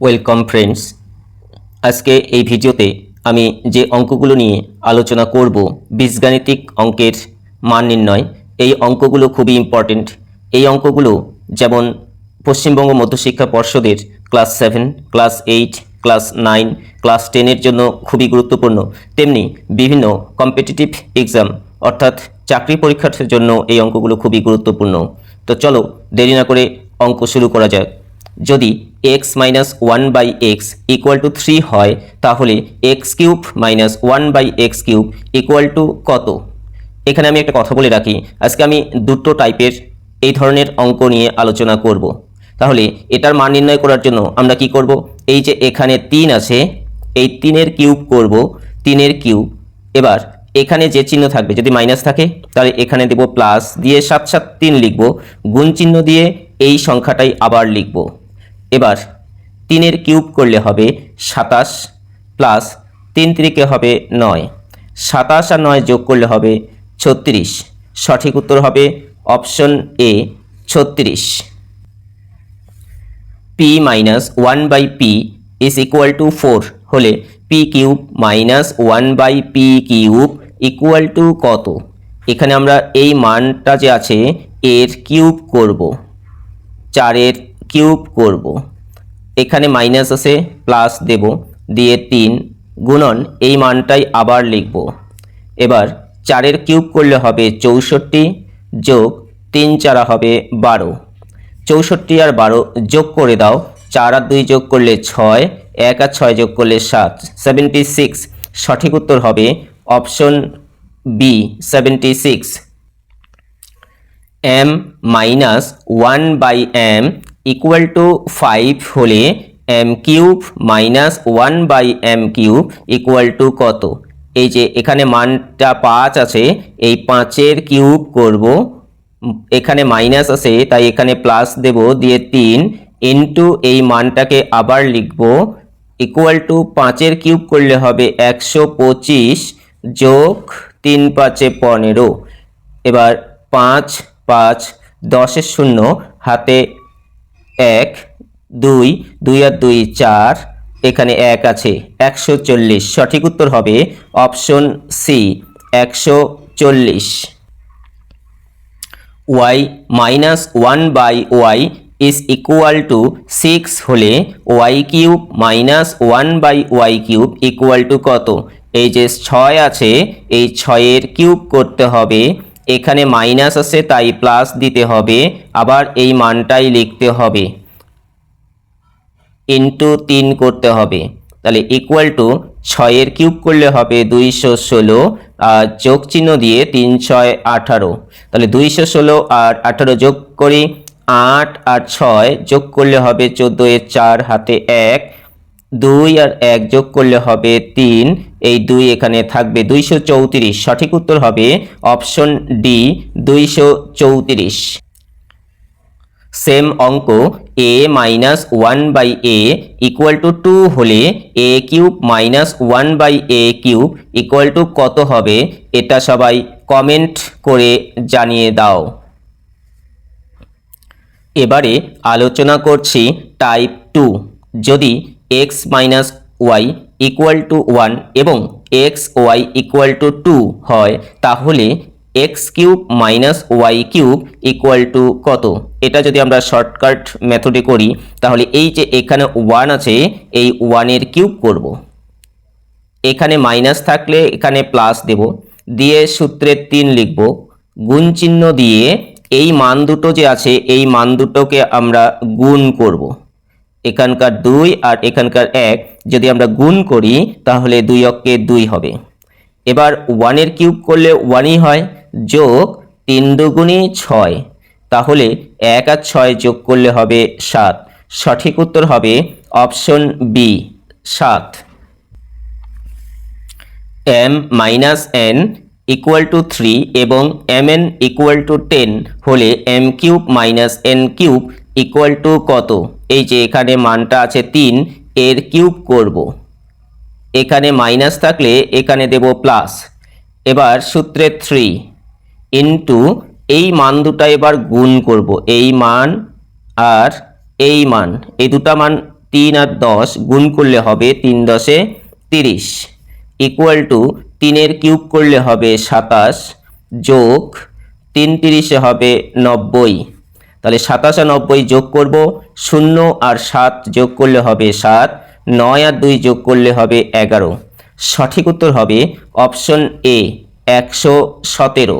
Welcome friends আজকে এই ভিডিওতে আমি যে অঙ্কগুলো নিয়ে আলোচনা করব, বীজগাণিতিক অঙ্কের মান নির্ণয়, এই অঙ্কগুলো খুবই ইম্পর্টেন্ট এই অঙ্কগুলো যেমন পশ্চিমবঙ্গ মধ্যশিক্ষা পর্ষদের class seven class eight class nine class টেনের জন্য খুবই গুরুত্বপূর্ণ। তেমনি বিভিন্ন কম্পিটিটিভ এক্সাম অর্থাৎ চাকরি পরীক্ষার জন্য এই অঙ্কগুলো খুবই গুরুত্বপূর্ণ। তো চলো দেরি না করে অঙ্ক শুরু করা যাক। যদি x minus one by x equal to three হয়, তাহলে x cube minus one by x cube equal to কত? এখানে আমি একটা কথা বলে রাখি। আজকে আমি দুটো টাইপের এই ধরনের অঙ্ক নিয়ে আলোচনা করব। তাহলে এটার মান নির্ণয় করার জন্য আমরা কি করব? এই যে এখানে তিন আছে, এই তিনের কিউব করব, তিনের কিউব এবার এখানে যে চিহ্ন থাকবে, যদি মাইনাস থাকে, তাহলে এখানে দেব প্লাস দিয়ে সাত সাত তিন লিখব, গুণ চিহ্ন দিয়ে এই সংখ্যাটাই আবার লিখব। এবার তিনের কিউব করলে হবে সাতাশ প্লাস তিন তিরিকে হবে নয়। সাতাশ আর নয় যোগ করলে হবে ছত্রিশ। সঠিক উত্তর হবে অপশন এ, ছত্রিশ। P minus one by p is equal to four হলে p cube minus one by p cube equal to কত? এখানে আমরা এই মানটা যে আছে এর কিউব করব। চারের কিউব করব। এখানে মাইনাস আছে, প্লাস দেব, দিয়ে তিন গুণন, এই মানটাই আবার লিখব। এবার চারের কিউব করলে হবে চৌষট্টি যোগ তিন চারা হবে বারো। চৌষট্টি আর বারো যোগ করে দাও, চার আর দুই যোগ করলে ছয়, এক আর ছয় যোগ করলে সাত সেভেন্টি সিক্স সঠিক উত্তর হবে option B seventy six m minus one by m equal to five হলে m cube minus one by m cube equal to কত? এই যে এখানে মানটা পাঁচ আছে, এই পাঁচের কিউব করব। এখানে মাইনাস আছে, তাই এখানে প্লাস দেব, দিয়ে তিন ইন্টু এই মানটাকে আবার লিখব। ইকুয়াল টু পাঁচের কিউব করলে হবে একশো পঁচিশ যোগ তিন পাঁচে পনেরো। এবার পাঁচ পাঁচ, দশের শূন্য, হাতে এক, দুই দুই আর দুই, চার, এখানে এক আছে, একশো চল্লিশ। সঠিক উত্তর হবে অপশন সি, একশো চল্লিশ। Y minus one by y is equal to six হলে y cube minus one by y cube equal to কত? এই যে ছয় আছে, এই ছয়ের কিউব করতে হবে এখানে মাইনাস আছে, তাই প্লাস দিতে হবে। আবার এই মানটাই লিখতে হবে। ইন্টু তিন করতে হবে। তাহলে ইকুয়াল টু ছয়ের কিউব করলে হবে দুইশো ষোলো আর যোগ চিহ্ন দিয়ে তিন ছয় আঠারো। তাহলে দুইশো ষোলো আর আঠারো যোগ করি আট আর ছয় যোগ করলে হবে চোদ্দ এর চার হাতে এক। দুই আর এক যোগ করলে হবে তিন। এই দুই এখানে থাকবে দুইশো চৌত্রিশ। সঠিক উত্তর হবে অপশন ডি, দুইশো চৌত্রিশ। সেম অঙ্ক a minus one by a equal to two হলে a cube minus one by a cube equal to কত হবে? এটা সবাই কমেন্ট করে জানিয়ে দাও। এবারে আলোচনা করছি টাইপ টু যদি x minus y equal to one এবং x y equal to two হয়, তাহলে x cube minus y cube equal to কত এটা যদি আমরা শর্টকাট মেথডে করি, তাহলে এই যে এখানে ওয়ান আছে, এই ওয়ানের কিউব করব। এখানে মাইনাস থাকলে এখানে প্লাস দেব দিয়ে সূত্রের তিন লিখব গুণ চিহ্ন দিয়ে এই মান দুটো যে আছে, এই মান দুটোকে আমরা গুণ করব। এখানকার দুই আর এখানকার এক, যদি আমরা গুণ করি, তাহলে দুই অক্ষে দুই হবে। এবার ওয়ানের কিউব করলে ওয়ানই হয়, যোগ তিন দুগুণই ছয়। তাহলে এক আর ছয় যোগ করলে হবে সাত। সঠিক উত্তর হবে অপশন বি, সাত। M minus n equal to three এবং m n equal to ten হলে m cube minus n cube equal to কত? এই যে এখানে মানটা আছে তিন, এর কিউব করব। এখানে মাইনাস থাকলে এখানে দেব প্লাস। এবার সূত্রে থ্রি ইন্টু এই মান দুটা এবার গুণ করব। এই মান আর এই মান। এই দুটা মান তিন আর দশ গুণ করলে হবে তিন দশে তিরিশ। ইকুয়াল টু তিনের কিউব করলে হবে সাতাশ যোগ তিন তিরিশে হবে নব্বই। তাহলে সাতাশ আর নব্বই যোগ করব, শূন্য আর সাত যোগ করলে হবে সাত, নয় আর দুই যোগ করলে হবে এগারো। সঠিক উত্তর হবে অপশন এ, একশো সতেরো।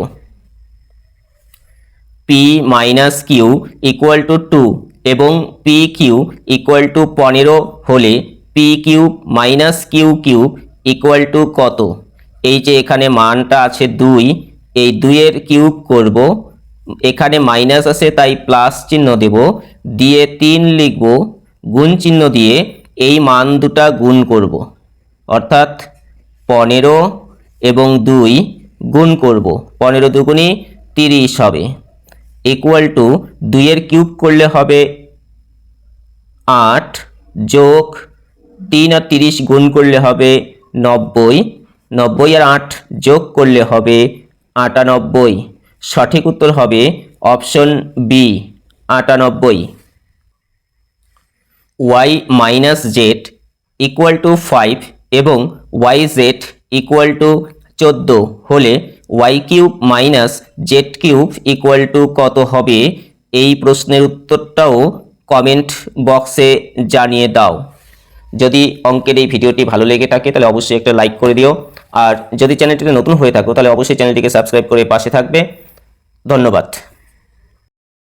P minus q equal to two এবং পি কিউ ইকুয়াল টু পনেরো হলে p cube minus q cube equal to কত? এই যে এখানে মানটা আছে দুই, এই দুইয়ের কিউব করব এখানে মাইনাস আছে, তাই প্লাস চিহ্ন দেব। দিয়ে তিন লিখব, গুণ চিহ্ন দিয়ে এই মান দুটা গুণ করব। অর্থাৎ পনেরো এবং দুই গুণ করব। পনেরো দুগুণি তিরিশ হবে। ইকুয়াল টু দুইয়ের কিউব করলে হবে আট যোগ তিন আর তিরিশ গুণ করলে হবে নব্বই। নব্বই আর আট যোগ করলে হবে আটানব্বই। সঠিক উত্তর হবে অপশন বি আটানব্বই। Y minus z equal to five এবং ওয়াই জেড ইকুয়াল টু চোদ্দ হলে y cube minus z cube equal to কত হবে? এই প্রশ্নের উত্তরটাও কমেন্ট বক্সে জানিয়ে দাও। যদি অঙ্কের এই ভিডিওটি ভালো লেগে থাকে, তাহলে অবশ্যই একটা লাইক করে দিও। আর যদি চ্যানেলটিতে নতুন হয়ে থাকো, তাহলে অবশ্যই চ্যানেলটিকে সাবস্ক্রাইব করে পাশে থাকবে। ধন্যবাদ।